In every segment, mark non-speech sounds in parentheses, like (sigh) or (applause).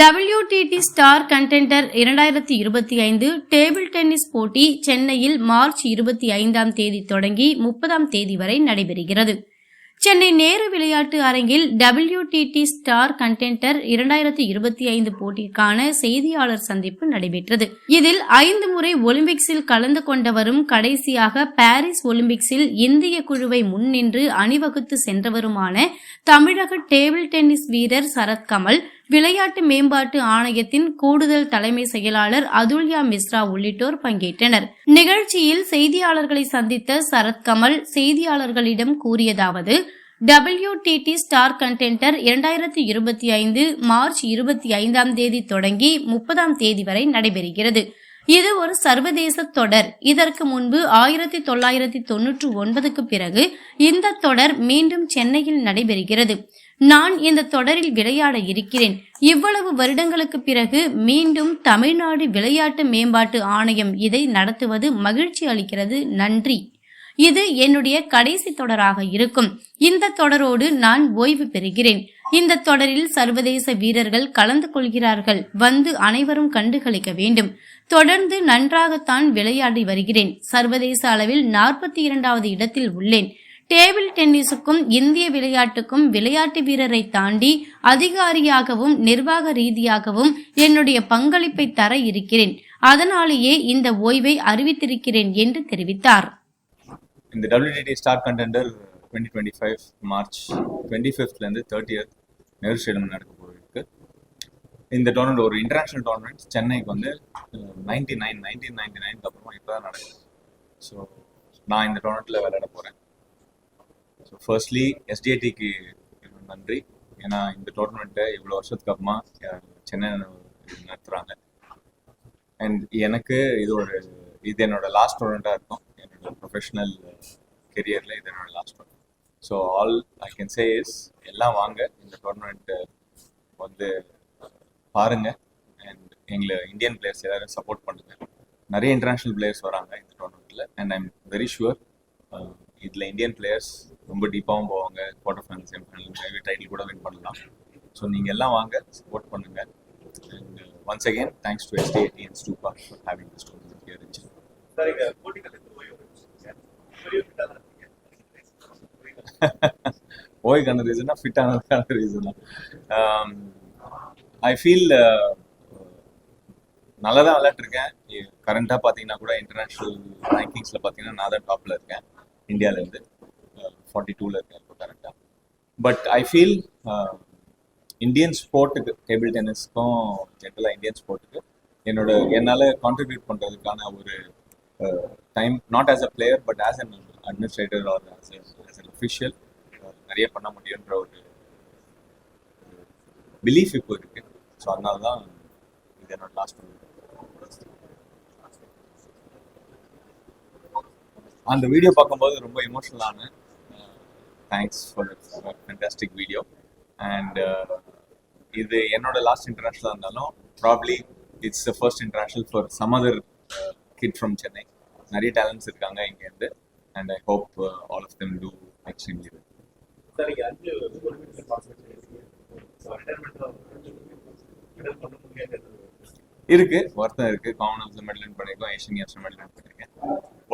WTD star contender இரண்டாயிரத்தி இருபத்தி ஐந்து டேபிள் டென்னிஸ் போட்டி சென்னையில் மார்ச் இருபத்தி ஐந்தாம் தேதி தொடங்கி முப்பதாம் தேதி வரை நடைபெறுகிறது. சென்னை நேரு விளையாட்டு அரங்கில் டபிள்யூடிடி ஸ்டார் கண்டென்டர் இரண்டாயிரத்தி இருபத்தி ஐந்து போட்டிக்கான செய்தியாளர் சந்திப்பு நடைபெற்றது. இதில் ஐந்து முறை ஒலிம்பிக்ஸில் கலந்து கொண்டவரும் கடைசியாக பாரிஸ் ஒலிம்பிக்ஸில் இந்திய குழுவை முன்னின்று அணிவகுத்து சென்றவருமான தமிழக டேபிள் டென்னிஸ் வீரர் சரத்கமல் விளையாட்டு மேம்பாட்டு ஆணையத்தின் கூடுதல் தலைமை செயலாளர் அதுல்யா மிஸ்ரா உள்ளிட்டோர் பங்கேற்றனர். நிகழ்ச்சியில் செய்தியாளர்களை சந்தித்த சரத்கமல் செய்தியாளர்களிடம் கூறியதாவது WTT ஸ்டார் கண்டென்டர் இரண்டாயிரத்தி இருபத்தி ஐந்து மார்ச் இருபத்தி ஐந்தாம் தேதி தொடங்கி முப்பதாம் தேதி வரை நடைபெறுகிறது. இது ஒரு சர்வதேச தொடர். இதற்கு முன்பு ஆயிரத்தி தொள்ளாயிரத்தி தொன்னூற்று ஒன்பதுக்கு பிறகு இந்த தொடர் மீண்டும் சென்னையில் நடைபெறுகிறது. நான் இந்த தொடரில் விளையாட இருக்கிறேன். இவ்வளவு வருடங்களுக்கு பிறகு மீண்டும் தமிழ்நாடு விளையாட்டு மேம்பாட்டு ஆணையம் இதை நடத்துவது மகிழ்ச்சி அளிக்கிறது. நன்றி. இது என்னுடைய கடைசி தொடராக இருக்கும். இந்த தொடரோடு நான் ஓய்வு பெறுகிறேன். இந்த தொடரில் சர்வதேச வீரர்கள் கலந்து கொள்கிறார்கள். வந்து அனைவரும் கண்டுகளிக்க வேண்டும். தொடர்ந்து நன்றாகத்தான் விளையாடி வருகிறேன். சர்வதேச அளவில் நாற்பத்தி இரண்டாவது இடத்தில் உள்ளேன். டேபிள் டென்னிஸுக்கும் இந்திய விளையாட்டுக்கும் விளையாட்டு வீரரை தாண்டி அதிகாரியாகவும் நிர்வாக ரீதியாகவும் என்னுடைய பங்களிப்பை தர இருக்கிறேன். அதனாலேயே இந்த ஓய்வை அறிவித்திருக்கிறேன் என்று தெரிவித்தார். இந்த WTT star contender twenty twenty five March twenty ஃபிஃப்த்லேருந்து thirtieth Nehru stadium நடக்க போயிருக்கு. இந்த டோர்னமெண்ட் ஒரு இன்டர்நேஷ்னல் டோர்னமெண்ட் சென்னைக்கு வந்து நைன்டி நைன் நைன்டீன் நைன்டி நைனுக்கு அப்புறமா இப்போ தான் நடக்குது. ஸோ நான் இந்த டோர்னமெண்ட்டில் விளையாட போகிறேன் ஸோ ஃபர்ஸ்ட்லி எஸ்டிஐடிக்கு நன்றி. ஏன்னா இந்த டோர்னமெண்ட்டை இவ்வளோ வருஷத்துக்கு அப்புறமா சென்னை நடத்துகிறாங்க அண்ட் எனக்கு இது ஒரு இது என்னோட லாஸ்ட் டோர்னமெண்ட்டாக இருக்கும். என்னோட ப்ரொஃபஷனல் கெரியரில் இது என்னோட last tournament so all I can say is எல்லாம் வாங்க. இந்த டோர்னமெண்ட்டு வந்து பாருங்க. அண்ட் எங்களை இந்தியன் பிளேயர்ஸ் எல்லாரும் சப்போர்ட் பண்ணுங்க. நிறைய இன்டர்நேஷ்னல் பிளேயர்ஸ் வராங்க இந்த டோர்னமெண்ட்டில் அண்ட் ஐம் வெரி ஷுவர் இதில் இந்தியன் பிளேயர்ஸ் ரொம்ப டீப்பாகவும் போவாங்க. Quarter final semifinal maybe title கூட வின் பண்ணலாம். ஸோ நீங்கள் எல்லாம் வாங்க சப்போர்ட் பண்ணுங்க. And once again thanks to SDAT and Stupa for having this tournament here in Chennai சரிங்க. ஓய்க்கான ரீசனா ஃபிட்டானதுக்கான ரீசனா ஐ ஃபீல் நல்லா தான் (laughs) விளையாட்டுருக்கேன் கரண்ட்டாக பார்த்தீங்கன்னா கூட இன்டர்நேஷ்னல் ரேங்கிங்ஸில் பார்த்தீங்கன்னா நான் தான் டாப்பில் இருக்கேன். இந்தியாவிலேருந்து ஃபார்ட்டி டூவில் இருக்கேன் இப்போ கரெக்டாக பட் ஐ ஃபீல் இந்தியன் ஸ்போர்ட்டுக்கு டேபிள் டென்னிஸ்க்கும் ஜென்ரலாக இந்தியன் ஸ்போர்ட்டுக்கு என்னோட என்னால் கான்ட்ரிபியூட் பண்ணுறதுக்கான ஒரு time not as a player but as an administrator or as as an official நிறைய பண்ண முடியுன்ற ஒரு uh, பிலீஃப் இப்போ இருக்கு. ஸோ அதனால தான் இது என்னோட லாஸ்ட் அந்த வீடியோ பார்க்கும்போது ரொம்ப எமோஷனலான thanks for fantastic video and இது என்னோட லாஸ்ட் இன்டர்நேஷ்னலாக இருந்தாலும் probably it's the first international for some other kid from Chennai நிறைய டேலண்ட்ஸ் இருக்காங்க இங்கேருந்து. And I hope all of them do extremely well. இருக்கு. வருத்தம் இருக்கு. காமன்வெல்த் மெடல் வின் பண்ணிருக்கோம். ஏஷியன் கேம்ஸ் மெடல் வின் பண்ணிருக்கேன்.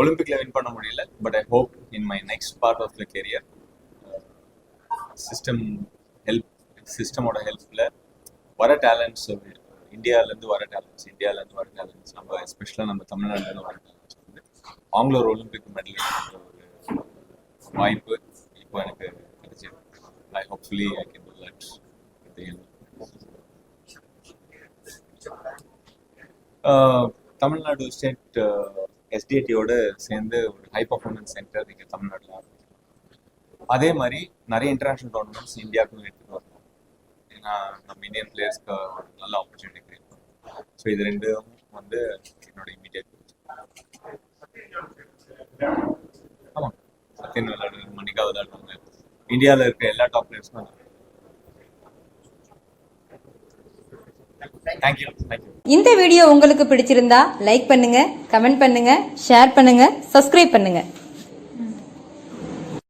ஒலிம்பிக்ல வின் பண்ண முடியல. But I hope in my next part of the career system help சிஸ்டமோட ஹெல்ப்ல வர டேலண்ட்ஸ் இந்தியாவிலேருந்து வர டேலண்ட்ஸ் இந்தியாவிலேருந்து வர டேலண்ட்ஸ் நம்ம எஸ்பெஷலாக நம்ம தமிழ்நாட்டிலேருந்து வர டேலண்ட்ஸ் வந்து அவங்கள ஒரு ஒலிம்பிக் மெடல் ஒரு வாய்ப்பு இப்போ எனக்கு கிடைச்சிருக்கு I hopefully I can do that ah Tamil Nadu state எஸ்டிஐடியோடு சேர்ந்து ஒரு ஹை பர்ஃபார்மன்ஸ் சென்டர் இங்கே தமிழ்நாட்டில். அதே மாதிரி நிறைய இன்டர்நேஷனல் டோர்னமெண்ட்ஸ் இந்தியாவுக்கும் எடுத்துகிட்டு வரணும். ஏன்னா நம்ம இந்தியன் பிளேயர்ஸ்க்கு ஒரு நல்ல ஆப்பர்ச்சுனிட்டி கிரியேட் பண்ணும் ஸோ இது ரெண்டும் வந்து என்னோட இமீடியட் ஆமாம் சத்யன் விளையாடுறாங்க மணிகா விளையாடுவாங்க. இந்தியாவில் இருக்க எல்லா டாப் பிளேயர்ஸ்க்கும் தேங்க்யூ தேங்க்யூ இந்த வீடியோ உங்களுக்கு பிடிச்சிருந்தா லைக் பண்ணுங்க கமெண்ட் பண்ணுங்க ஷேர் பண்ணுங்க சப்ஸ்கிரைப் பண்ணுங்க.